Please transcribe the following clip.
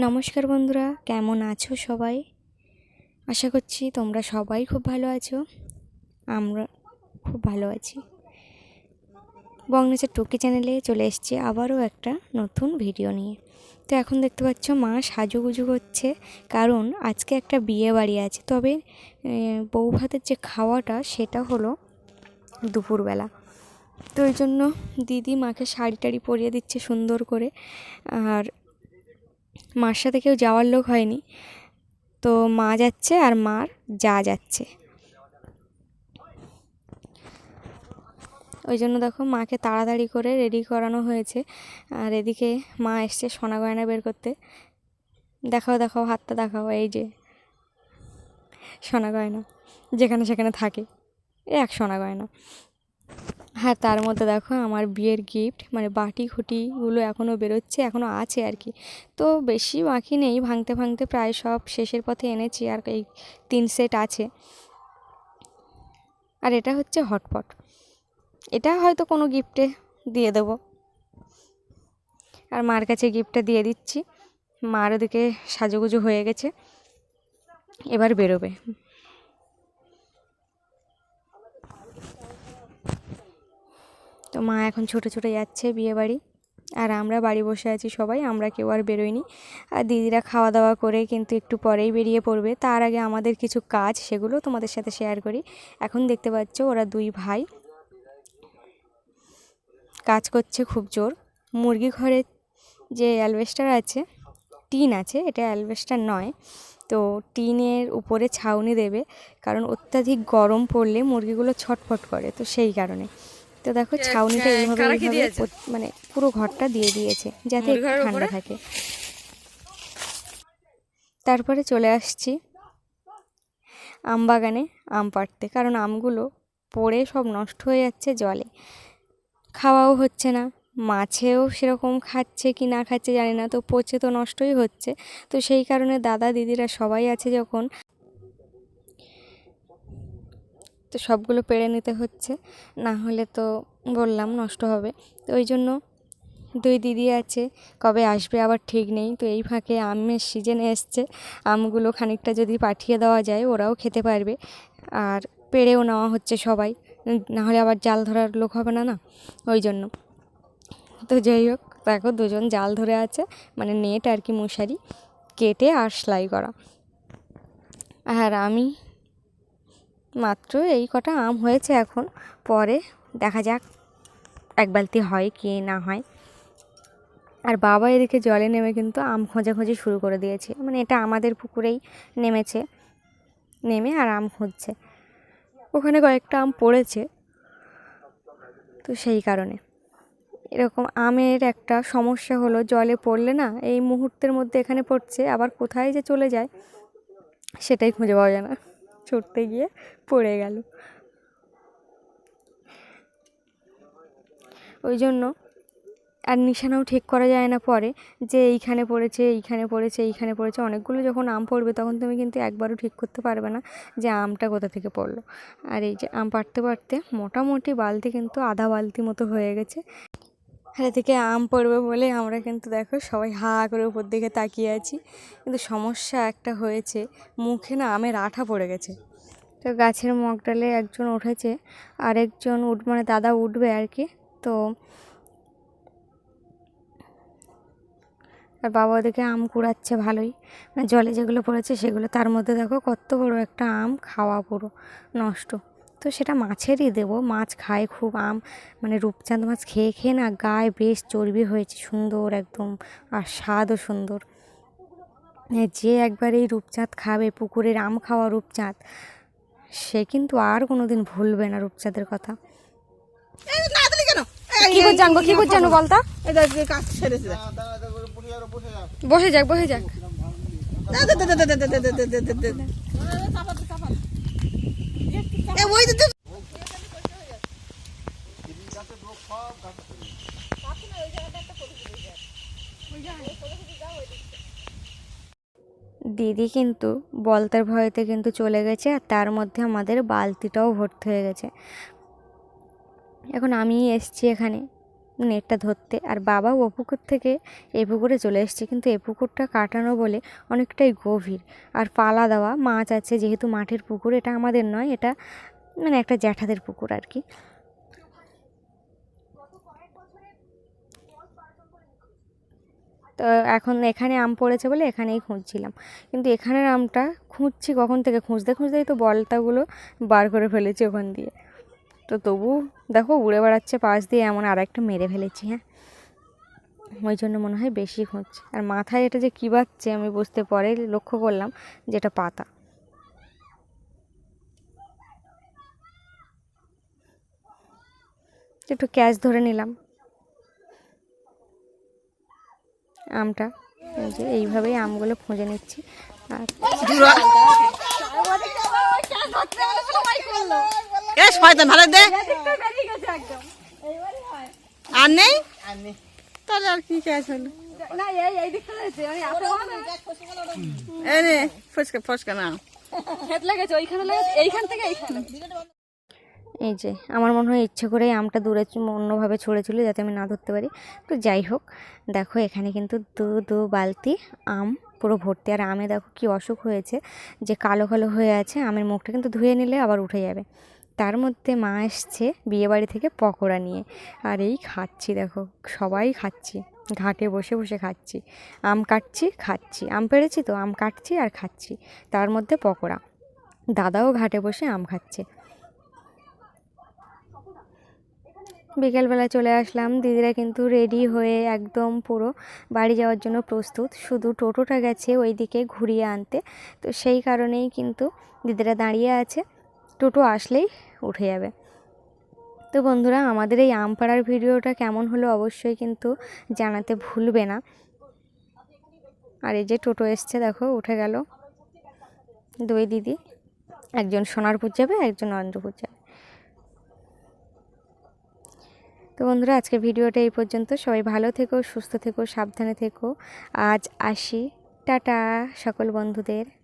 নমস্কার বন্ধুরা, কেমন আছো সবাই? আশা করছি তোমরা সবাই খুব ভালো আছো, আমরা খুব ভালো আছি। বংনেচার টুকি চ্যানেলে চলে এসছে আবারও একটা নতুন ভিডিও নিয়ে। তো এখন দেখতে পাচ্ছ মা সাজুগুজু করছে, কারণ আজকে একটা বিয়ে বাড়ি আছে। তবে বউ ভাতের যে খাওয়াটা সেটা হলো দুপুরবেলা। তো ওই জন্য দিদি মাকে শাড়ি টাড়ি পরিয়ে দিচ্ছে সুন্দর করে। আর মার সাথে কেউ যাওয়ার লোক হয়নি। তো মা যাচ্ছে আর মার যা যাচ্ছে। ওই জন্য দেখো মাকে তাড়াতাড়ি করে রেডি করানো হয়েছে। আর এদিকে মা এসছে সোনা গয়না বের করতে। দেখাও দেখাও, হাতটা দেখাও, এই যে সোনা গয়না। যেখানে সেখানে থাকে। এক সোনা গয়না। হ্যাঁ তার মধ্যে দেখো আমার বিয়ের গিফট মানে বাটি খুঁটিগুলো এখনও বেরোচ্ছে এখনও আছে আর কি। তো বেশি বাকি নেই, ভাঙতে ভাঙতে প্রায় সব শেষের পথে এনেছি আর এই তিন সেট আছে। আর এটা হচ্ছে হটপট এটা হয়তো কোনো গিফটে দিয়ে দেবো। আর মার কাছে গিফটটা দিয়ে দিচ্ছি। মার ওদিকে সাজুগুজু হয়ে গেছে। এবার বেরোবে। তো মা এখন ছোটো ছোটো যাচ্ছে বিয়ে বাড়ি আর আমরা বাড়ি বসে আছি সবাই, আমরা কেউ আর বেরোইনি। আর দিদিরা খাওয়া দাওয়া করে কিন্তু একটু পরেই বেরিয়ে পড়বে। তার আগে আমাদের কিছু কাজ সেগুলো তোমাদের সাথে শেয়ার করি। এখন দেখতে পাচ্ছ ওরা দুই ভাই। কাজ করছে খুব জোর। মুরগি ঘরে যে অ্যালবেস্টার আছে, টিন আছে, এটা অ্যালবেস্টার নয়। তো টিনের উপরে ছাউনি দেবে, কারণ অত্যাধিক গরম পড়লে মুরগিগুলো ছটফট করে, তো সেই কারণে। তো দেখো ছাউনিটা এইভাবে এইভাবে মানে পুরো ঘরটা দিয়ে দিয়েছে যাতে ঠান্ডা থাকে। তারপরে চলে আসছি আম বাগানে আম পাড়তে কারণ আমগুলো পড়ে সব নষ্ট হয়ে যাচ্ছে জলে। খাওয়াও হচ্ছে না মাছেও সেরকম খাচ্ছে কি না খাচ্ছে জানি না তো পচে তো নষ্টই হচ্ছে। তো সেই কারণে দাদা দিদিরা সবাই আছে যখন তো সবগুলো পেড়ে নিতে হচ্ছে। না হলে তো বললাম নষ্ট হবে। তো ওই জন্য দুই দিদি আছে, কবে আসবে আবার ঠিক নেই। তো এই ফাঁকে আমের সিজনে এসছে। আমগুলো খানিকটা যদি পাঠিয়ে দেওয়া যায়, ওরাও খেতে পারবে। আর পেড়েও নেওয়া হচ্ছে সবাই। নাহলে আবার জাল ধরার লোক হবে না না? ওই জন্য। তো যাই হোক, দেখো দুজন জাল ধরে আছে। মানে নেট আর কি মশারি। কেটে আর সেলাই করা। আর আমি মাত্র এই কটা আম হয়েছে এখন। পরে দেখা যাক এক বালতি হয় কি না হয়। আর বাবা এদিকে জলে নেমে কিন্তু আম খোঁজাখুঁজি শুরু করে দিয়েছে। মানে এটা আমাদের পুকুরেই নেমেছে, নেমে আর আম খুঁজছে। ওখানে কয়েকটা আম পড়েছে, তো সেই কারণে। এরকম আমের একটা সমস্যা হলো, জলে পড়লে না এই মুহূর্তের মধ্যে এখানে পড়ছে, আবার কোথায় যে চলে যায়, সেটাই খুঁজে পাওয়া যায় না। ছুটতে গিয়ে পড়ে গেল। ওই জন্য আর নিশানাও ঠিক করা যায় না পরে যে এইখানে পড়েছে এইখানে পড়েছে এইখানে পড়েছে। অনেকগুলো যখন আম পড়বে তখন তুমি কিন্তু একবারও ঠিক করতে পারবে না যে আমটা কোথা থেকে পড়ল। আর এই যে আম পাড়তে পারতে মোটামুটি বালতি কিন্তু আধা বালতি মতো হয়ে গেছে। আর এদিকে আম পড়বে বলে আমরা কিন্তু দেখো সবাই হা করে উপর দিকে তাকিয়ে আছি। কিন্তু সমস্যা একটা হয়েছে, মুখে না আমের আঠা পড়ে গেছে। তো গাছের মগডালে একজন উঠেছে, আরেকজন উঠ মানে দাদা উঠবে আর কি। তো আর বাবা ওদিকে আম কুড়াচ্ছে ভালোই। মানে জলে যেগুলো পড়েছে সেগুলো, তার মধ্যে দেখো কত বড় একটা আম, খাওয়া পুরো নষ্ট। তো সেটা মাছেরই দেবো মাছ খায় খুব আম মানে রূপচাঁদ মাছ খেয়ে খেয়ে না গায়ে বেশ চর্বি হয়েছে সুন্দর একদম আর স্বাদও সুন্দর মানে যে একবার এই রূপচাঁদ খাবে পুকুরের আম খাওয়া রূপচাঁদ সে কিন্তু আর কোনো দিন ভুলবে না রূপচাঁদের কথা কি করে জানব কি করে জানব বলতা। বসে যাক বসে যাক দিদি কিন্তু বলতার ভয়েতে কিন্তু চলে গেছে আর তার মধ্যে আমাদের বালতিটাও ভর্তি হয়ে গেছে। এখন আমি এসছি এখানে। নেটটা ধরতে। আর বাবা ও পুকুর থেকে এ পুকুরে চলে এসেছে। কিন্তু এ পুকুরটা কাটানো বলে অনেকটাই গভীর। আর পালা দেওয়া, মাছ আছে যেহেতু মাঠের পুকুর, এটা আমাদের নয়, এটা মানে একটা জ্যাঠাদের পুকুর আর কি। তো এখন এখানে আম পড়েছে বলে এখানেই খুঁজছিলাম। কিন্তু এখানের আমটা খুঁজছি কখন থেকে? খুঁজতে খুঁজতেই তো বলতাগুলো বার করে ফেলেছি ওখান দিয়ে। তো তবু দেখো উড়ে বেড়াচ্ছে পাশ দিয়ে এমন আর একটা মেরে ফেলেছি হ্যাঁ? ওই জন্য মনে হয় বেশি খুঁজছে আর মাথায় এটা যে কী বাচ্ছে আমি বুঝতে পরে লক্ষ্য করলাম যে এটা পাতা। একটু ক্যাচ ধরে নিলাম। আমটা যে এইভাবেই আমগুলো খুঁজে নিচ্ছি। আর। এ শয়তান ভালো দে। আর নেই? তাহলে আর কি কাজ হলো? এই ফসকা ফসকা না এই যে আমার মনে হয় ইচ্ছে করে আমটা দূরে অন্যভাবে ছড়েছিল যাতে আমি না ধরতে পারি। তো যাই হোক দেখো এখানে কিন্তু দু দু বালতি আম পুরো ভর্তি। আর আমে দেখো কি অসুখ হয়েছে যে কালো কালো হয়ে আছে আমের মুখটা কিন্তু ধুয়ে নিলে আবার উঠে যাবে। তার মধ্যে মা এসছে বিয়েবাড়ি থেকে পকোড়া নিয়ে। আর এই খাচ্ছি, দেখো, সবাই খাচ্ছি। ঘাটে বসে বসে খাচ্ছি। আম কাটছি, খাচ্ছি। আম পেড়েছি তো? আম কাটছি আর খাচ্ছি। তার মধ্যে পকোড়া। দাদাও ঘাটে বসে আম খাচ্ছে। বিকেলবেলা চলে আসলাম। দিদিরা কিন্তু রেডি হয়ে একদম পুরো বাড়ি যাওয়ার জন্য প্রস্তুত। শুধু টোটোটা গেছে ওইদিকে ঘুরিয়ে আনতে। তো সেই কারণেই কিন্তু দিদিরা দাঁড়িয়ে আছে। টোটো আসলেই উঠে যাবে। তো বন্ধুরা, আমাদের এই আম পাড়ার ভিডিওটা কেমন হলো অবশ্যই কিন্তু জানাতে ভুলবে না। আর এই যে টোটো এসছে, দেখো, উঠে গেল। দুই দিদি, একজন সোনারপুর যাবে, একজন নরেন্দ্রপুর যাবে। তো বন্ধুরা আজকে ভিডিওটা এই পর্যন্ত। সবাই ভালো থেকো, সুস্থ থেকো, সাবধানে থেকো। আজ আসি। টাটা, সকল বন্ধুদের।